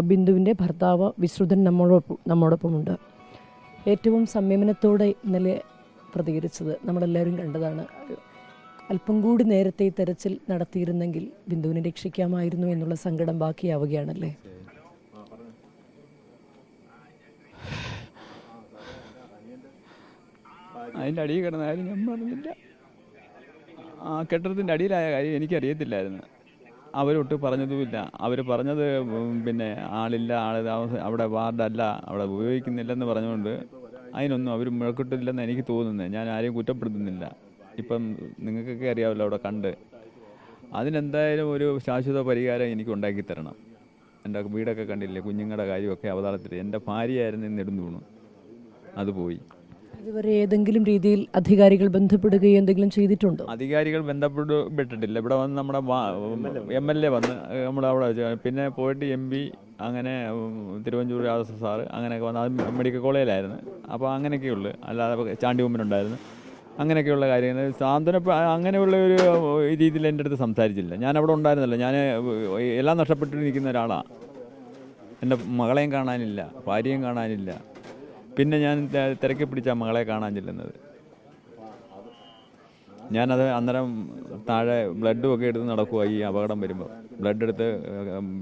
ബിന്ദുവിന്റെ ഭർത്താവ് വിശ്രുതൻ നമ്മളോടൊപ്പം നമ്മോടൊപ്പമുണ്ട്. ഏറ്റവും സംയമനത്തോടെ ഇന്നലെ പ്രതികരിച്ചത് നമ്മളെല്ലാവരും കണ്ടതാണ്. അല്പം കൂടി നേരത്തെ തെരച്ചിൽ നടത്തിയിരുന്നെങ്കിൽ ബിന്ദുവിനെ രക്ഷിക്കാമായിരുന്നു എന്നുള്ള സങ്കടം ബാക്കിയാവുകയാണല്ലേ? അതിന്റെ അടിയിൽ കിടന്ന കാര്യം ഞാൻ പറഞ്ഞില്ല. ആ കെട്ടിടത്തിന്റെ അടിയിലായ കാര്യം എനിക്കറിയത്തില്ലായിരുന്നു. അവരൊട്ട് പറഞ്ഞതുമില്ല. അവർ പറഞ്ഞത് പിന്നെ ആളില്ല ആൾ അവിടെ വാർഡല്ല അവിടെ ഉപയോഗിക്കുന്നില്ലെന്ന് പറഞ്ഞുകൊണ്ട് അതിനൊന്നും അവർ മുഴക്കിട്ടില്ലെന്ന് എനിക്ക് തോന്നുന്നത് ഞാൻ ആരെയും കുറ്റപ്പെടുത്തുന്നില്ല. ഇപ്പം നിങ്ങൾക്കൊക്കെ അറിയാമല്ലോ അവിടെ കണ്ട്. അതിനെന്തായാലും ഒരു ശാശ്വത പരിഹാരം എനിക്ക് ഉണ്ടാക്കി തരണം. എന്റെ വീടൊക്കെ കണ്ടില്ലേ കുഞ്ഞുങ്ങളുടെ കാര്യമൊക്കെ അവതാളത്തിൽ. എന്റെ ഭാര്യയായിരുന്നു നെടുന്തൂണ്. അത് പോയി. ഇതുവരെ ഏതെങ്കിലും രീതിയിൽ അധികാരികൾ ബന്ധപ്പെടുകയോ എന്തെങ്കിലും ചെയ്തിട്ടുണ്ടോ? അധികാരികൾ ബന്ധപ്പെട്ടിട്ടില്ല ഇവിടെ വന്ന് നമ്മുടെ എം എൽ എ വന്ന് നമ്മുടെ അവിടെ പിന്നെ പോയിട്ട് എം പി അങ്ങനെ തിരുവഞ്ചൂർ രാജസ്ഥ സാറ് അങ്ങനെയൊക്കെ വന്ന്. അത് മെഡിക്കൽ കോളേജിലായിരുന്നു. അപ്പോൾ അങ്ങനെയൊക്കെയുള്ളു. അല്ലാതെ ചാണ്ടി ഉണ്ടായിരുന്നു അങ്ങനെയൊക്കെയുള്ള കാര്യങ്ങൾ. സാന്ത്വന അങ്ങനെയുള്ള ഒരു രീതിയിൽ എന്റെ അടുത്ത് സംസാരിച്ചില്ല. ഞാൻ അവിടെ ഉണ്ടായിരുന്നില്ല ഞാൻ എല്ലാം നഷ്ടപ്പെട്ടിരിക്കുന്ന ഒരാളാണ് എന്റെ മകളെയും കാണാനില്ല ഭാര്യയും കാണാനില്ല. പിന്നെ ഞാൻ തിരക്കി പിടിച്ച മകളെ കാണാൻ ചെല്ലുന്നത്. ഞാനത് അന്നേരം താഴെ ബ്ലഡും ഒക്കെ എടുത്ത് നടക്കുക ഈ അപകടം വരുമ്പോൾ ബ്ലഡ് എടുത്ത്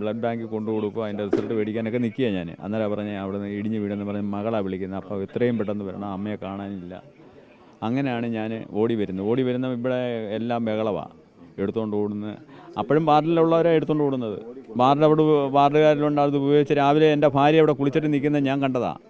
ബ്ലഡ് ബാങ്കിൽ കൊണ്ടു കൊടുക്കുക അതിന്റെ റിസൾട്ട് മേടിക്കാനൊക്കെ നിൽക്കുക ഞാൻ അന്നേരം പറഞ്ഞ് അവിടെ നിന്ന് ഇടിഞ്ഞ് വീടെന്ന് പറഞ്ഞ് മകളാണ് വിളിക്കുന്നത് അപ്പോൾ എത്രയും പെട്ടെന്ന് വരണം അമ്മയെ കാണാനില്ല. അങ്ങനെയാണ് ഞാൻ ഓടി വരുന്നത്. ഓടി വരുന്ന ഇവിടെ എല്ലാം ബഹളമാണ് എടുത്തുകൊണ്ട് ഓടുന്നത് അപ്പോഴും വാർഡിലുള്ളവരാണ് എടുത്തുകൊണ്ട് ഓടുന്നത്. വാർഡ് അവിടെ വാർഡുകാരിലുണ്ട് അത് ഉപയോഗിച്ച് രാവിലെ എന്റെ ഭാര്യ അവിടെ കുളിച്ചിട്ട് നിൽക്കുന്നത് ഞാൻ കണ്ടതാണ്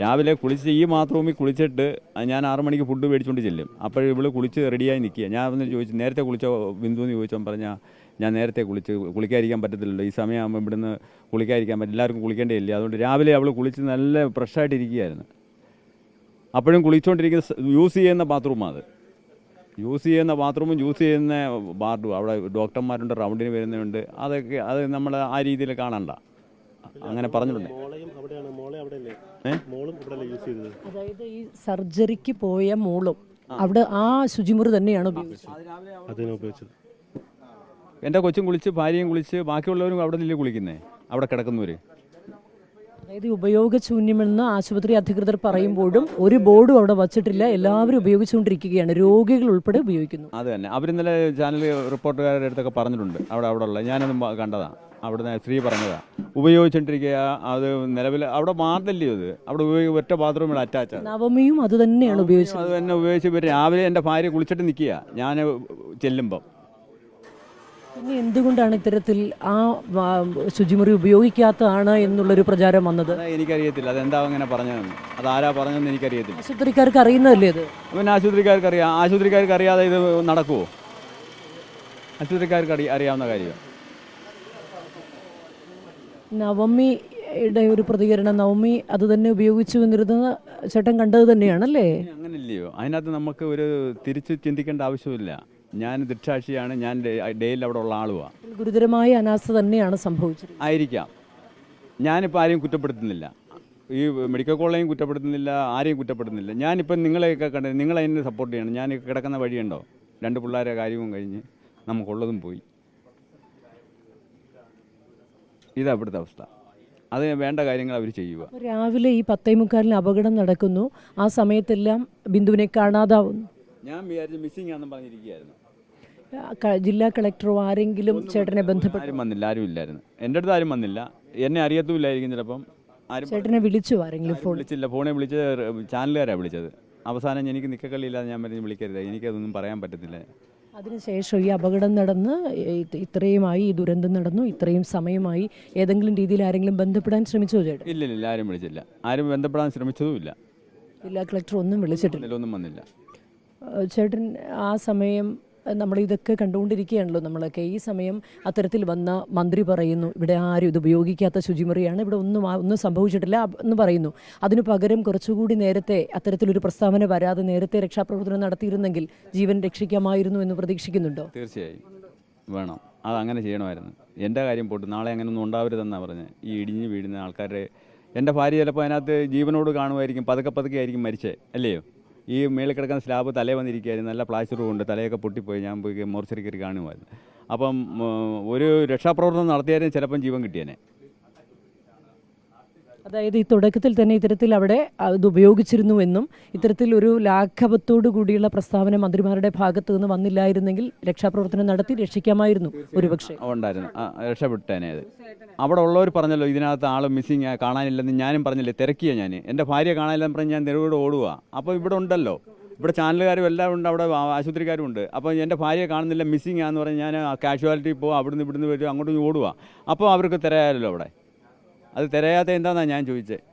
രാവിലെ കുളിച്ച് ഈ ബാത്റൂമിൽ കുളിച്ചിട്ട് ഞാൻ ആറു മണിക്ക് ഫുഡ് മേടിച്ചുകൊണ്ട് ചെല്ലും. അപ്പോൾ ഇവൾ കുളിച്ച് റെഡിയായി നിൽക്കുക. ഞാൻ ഒന്ന് ചോദിച്ചു നേരത്തെ കുളിച്ചോ ബിന്ദു എന്ന് ചോദിച്ചോ പറഞ്ഞാൽ ഞാൻ നേരത്തെ കുളിച്ച് കുളിക്കാതിരിക്കാൻ പറ്റത്തില്ലല്ലോ. ഈ സമയമാകുമ്പോൾ ഇവിടുന്ന് കുളിക്കാതിരിക്കാൻ പറ്റില്ല എല്ലാവർക്കും കുളിക്കേണ്ടതില്ല? അതുകൊണ്ട് രാവിലെ അവൾ കുളിച്ച് നല്ല ഫ്രഷായിട്ടിരിക്കുകയായിരുന്നു അപ്പോഴും കുളിച്ചുകൊണ്ടിരിക്കുന്ന യൂസ് ചെയ്യുന്ന ബാത്റൂമാണ് അത്. യൂസ് ചെയ്യുന്ന ബാത്റൂമും യൂസ് ചെയ്യുന്ന വാർഡും അവിടെ ഡോക്ടർമാരുണ്ട് റൗണ്ടിന് വരുന്നുണ്ട് അതൊക്കെ അത് നമ്മൾ ആ രീതിയിൽ കാണണ്ട. അങ്ങനെ പറഞ്ഞിട്ടുണ്ട്. അതായത് ഈ സർജറിക്ക് പോയ മോളും അവിടെ ആ ശുചിമുറി തന്നെയാണ് ഉപയോഗിച്ചത്. അതിനെ ഉപയോഗിച്ചത്. എന്റെ കൊച്ചും കുളിച്ച് ഭാര്യയും കുളിച്ച് ബാക്കിയുള്ളവരും അവിടെ നില്ലേ കുളിക്കുന്നേ? അവിടെ കിടക്കുന്നവര്. അതായത് ഉപയോഗശൂന്യമെന്ന് ആശുപത്രി അധികൃതർ പറയുമ്പോഴും ഒരു ബോർഡും അവിടെ വച്ചിട്ടില്ല. എല്ലാവരും ഉപയോഗിച്ചുകൊണ്ടിരിക്കുകയാണ്. രോഗികൾ ഉൾപ്പെടെ ഉപയോഗിക്കുന്നു. അത് തന്നെ. അവരിന്നലെ ചാനൽ റിപ്പോർട്ടുകാരുടെ അടുത്തൊക്കെ പറഞ്ഞിട്ടുണ്ട്. അവിടെ അവിടെ ഉള്ള ഞാനത് കണ്ടതാണ് കണ്ടതാ. അവിടുന്ന് സ്ത്രീ പറഞ്ഞതാണ് ഉപയോഗിച്ചുകൊണ്ടിരിക്കുക അത് നിലവിൽ അവിടെ മാറില്ലയോ അത് അവിടെ ഉപയോഗിക്കുക ഒറ്റ ബാത്റൂമിൽ അറ്റാച്ചാണ് നവമിയും അത് തന്നെയാണ് ഉപയോഗിച്ചത്. അത് തന്നെ ഉപയോഗിച്ച് ഇവർ രാവിലെ എന്റെ ഭാര്യ കുളിച്ചിട്ട് നിൽക്കുക ഞാൻ ചെല്ലുമ്പം. പിന്നെ എന്തുകൊണ്ടാണ് ഇത്തരത്തിൽ ആ ശുചിമുറി ഉപയോഗിക്കാത്തതാണ് എന്നുള്ളൊരു പ്രചാരം വന്നത്? എനിക്കറിയത്തില്ല അതെന്താ അങ്ങനെ പറഞ്ഞതെന്ന്. അത് ആരാ പറഞ്ഞതെന്ന് എനിക്കറിയത്തില്ല. ആശുപത്രിക്കാർക്ക് അറിയുന്നതല്ലേ അത് പിന്നെ ആശുപത്രിക്കാർക്ക് അറിയാം. ആശുപത്രിക്കാർക്ക് അറിയാതെ ഇത് നടക്കുമോ ആശുപത്രിക്കാർക്ക് അറിയാവുന്ന കാര്യമാണ് നവമിയുടെ ഒരു പ്രതികരണം നവമി അത് തന്നെ ഉപയോഗിച്ചു എന്നിരുന്ന ചേട്ടൻ കണ്ടത് തന്നെയാണല്ലേ അങ്ങനല്ലയോ? അതിനകത്ത് നമുക്ക് ഒരു തിരിച്ചു ചിന്തിക്കേണ്ട ആവശ്യമില്ല. ഞാൻ ദൃക്ഷാക്ഷിയാണ് ഞാൻ ഡേയിൽ അവിടെ ഉള്ള ആളുമാണ് ഗുരുതരമായ അനാസ്ഥ തന്നെയാണ് സംഭവിച്ചത് ആയിരിക്കാം. ഞാനിപ്പോൾ ആരെയും കുറ്റപ്പെടുത്തുന്നില്ല. ഈ മെഡിക്കൽ കോളേജും കുറ്റപ്പെടുത്തുന്നില്ല ആരെയും കുറ്റപ്പെടുത്തുന്നില്ല. ഞാനിപ്പം നിങ്ങളെയൊക്കെ കണ്ട നിങ്ങളെ എന്നെ സപ്പോർട്ട് ചെയ്യണം. ഞാൻ കിടക്കുന്ന വഴിയുണ്ടോ? രണ്ട് പിള്ളേരെ കാര്യവും കഴിഞ്ഞ് നമുക്കുള്ളതും പോയി. ഇതാ ഇവിടുത്തെ അവസ്ഥ. അത് വേണ്ട കാര്യങ്ങൾ അവർ ചെയ്യുക. രാവിലെ ഈ പത്തേ മുക്കാലിന് അപകടം നടക്കുന്നു. ആ സമയത്തെല്ലാം ബിന്ദുവിനെ കാണാതാവുന്നു. ഞാൻ വിചാരിച്ചു മിസ്സിംഗ് ആണെന്ന് പറഞ്ഞിരിക്കുകയായിരുന്നു. ജില്ലാ കളക്ടറോ ആരെങ്കിലും ചേട്ടനെ ബന്ധപ്പെട്ടു? ആരും വന്നില്ല ആരും ഇല്ലായിരുന്നു. എന്റെ അടുത്ത് ആരും വന്നില്ല. എന്നെ അറിയത്തുമില്ലായിരിക്കും ചിലപ്പം. ആരും ചേട്ടനെ വിളിച്ചു ആരെങ്കിലും ഫോൺ? വിളിച്ചില്ല. ഫോണിൽ വിളിച്ച് ചാനലുകാരാണ് വിളിച്ചത്. അവസാനം എനിക്ക് നിക്കക്കള്ളിയില്ലാതെ ഞാൻ പറഞ്ഞ് വിളിക്കരുത്. എനിക്കതൊന്നും പറയാൻ പറ്റത്തില്ല. അതിനുശേഷം ഈ അപകടം നടന്ന് ഇത് ഇത്രയുമായി ഈ ദുരന്തം നടന്നു ഇത്രയും സമയമായി ഏതെങ്കിലും രീതിയിൽ ആരെങ്കിലും ബന്ധപ്പെടാൻ ശ്രമിച്ചോ ചേട്ടാ? ഇല്ല ഇല്ല ആരും വിളിച്ചില്ല. ആരും ബന്ധപ്പെടാൻ ശ്രമിച്ചതുമില്ല. ജില്ലാ കളക്ടർ ഒന്നും വിളിച്ചിട്ടില്ല. ഒന്നും വന്നില്ല. ചേട്ടൻ ആ സമയം നമ്മൾ ഇതൊക്കെ കണ്ടുകൊണ്ടിരിക്കുകയാണല്ലോ നമ്മളൊക്കെ. ഈ സമയം അത്തരത്തിൽ വന്ന മന്ത്രി പറയുന്നു ഇവിടെ ആരും ഇത് ഉപയോഗിക്കാത്ത ശുചിമുറിയാണ് ഇവിടെ ഒന്നും ഒന്നും സംഭവിച്ചിട്ടില്ല എന്ന് പറയുന്നു. അതിനു പകരം കുറച്ചുകൂടി നേരത്തെ അത്തരത്തിലൊരു പ്രസ്താവന വരാതെ നേരത്തെ രക്ഷാപ്രവർത്തനം നടത്തിയിരുന്നെങ്കിൽ ജീവൻ രക്ഷിക്കാമായിരുന്നു എന്ന് പ്രതീക്ഷിക്കുന്നുണ്ടോ? തീർച്ചയായും. വേണം. അത് അങ്ങനെ ചെയ്യണമായിരുന്നു. എന്റെ കാര്യം പോട്ട് നാളെ അങ്ങനെ ഒന്നും ഉണ്ടാവരുതെന്നാണ് പറഞ്ഞത്. ഈ ഇടിഞ്ഞ് വീഴുന്ന ആൾക്കാരുടെ എന്റെ ഭാര്യ ചിലപ്പോൾ അതിനകത്ത് ജീവനോട് കാണുമായിരിക്കും പതുക്കെ പതുക്കെ ആയിരിക്കും മരിച്ചേ അല്ലയോ? ഈ മേളിൽ കിടക്കുന്ന സ്ലാബ് തലേ വന്നിരിക്കുകയായിരുന്നു. നല്ല പ്ലാസ്റ്റർ ഉണ്ട്. തലയൊക്കെ പൊട്ടിപ്പോയി. ഞാൻ പോയി മോർച്ചറി കയറി കാണുമായിരുന്നു അപ്പം ഒരു രക്ഷാപ്രവർത്തനം നടത്തിയാലും ചിലപ്പം ജീവൻ കിട്ടിയേനെ. അതായത് ഈ തുടക്കത്തിൽ തന്നെ ഇത്തരത്തിൽ അവിടെ അത് ഉപയോഗിച്ചിരുന്നുവെന്നും ഇത്തരത്തിൽ ഒരു ലാഘവത്തോടു കൂടിയുള്ള പ്രസ്താവന മന്ത്രിമാരുടെ ഭാഗത്തു നിന്ന് വന്നില്ലായിരുന്നെങ്കിൽ രക്ഷാപ്രവർത്തനം നടത്തി രക്ഷിക്കാമായിരുന്നു ഒരുപക്ഷെ. ഉണ്ടായിരുന്നു. രക്ഷപ്പെട്ടേനെ അത്. അവിടെ ഉള്ളവർ പറഞ്ഞല്ലോ ഇതിനകത്ത് ആൾ മിസ്സിങ് കാണാനില്ലെന്ന് ഞാനും പറഞ്ഞില്ലേ തിരക്കിയ ഞാൻ എന്റെ ഭാര്യ കാണാനില്ലെന്ന് പറഞ്ഞ് ഞാൻ നിലവിടെ ഓടുക അപ്പോൾ ഇവിടെ ഉണ്ടല്ലോ. ഇവിടെ ചാനലുകാരും എല്ലാം ഉണ്ട് അവിടെ ആശുപത്രിക്കാരും ഉണ്ട്. അപ്പോൾ എന്റെ ഭാര്യയെ കാണുന്നില്ല മിസ്സിങ് ആണെന്ന് പറഞ്ഞ് ഞാൻ കാഷ്വാലിറ്റി പോകും അവിടുന്ന് ഇവിടുന്ന് വരും അങ്ങോട്ട് ഓടുക അപ്പോൾ അവർക്ക് തിരയാലല്ലോ അവിടെ. അത് തിരയാത്ത എന്താണെന്നാണ് ഞാൻ ചോദിച്ചത്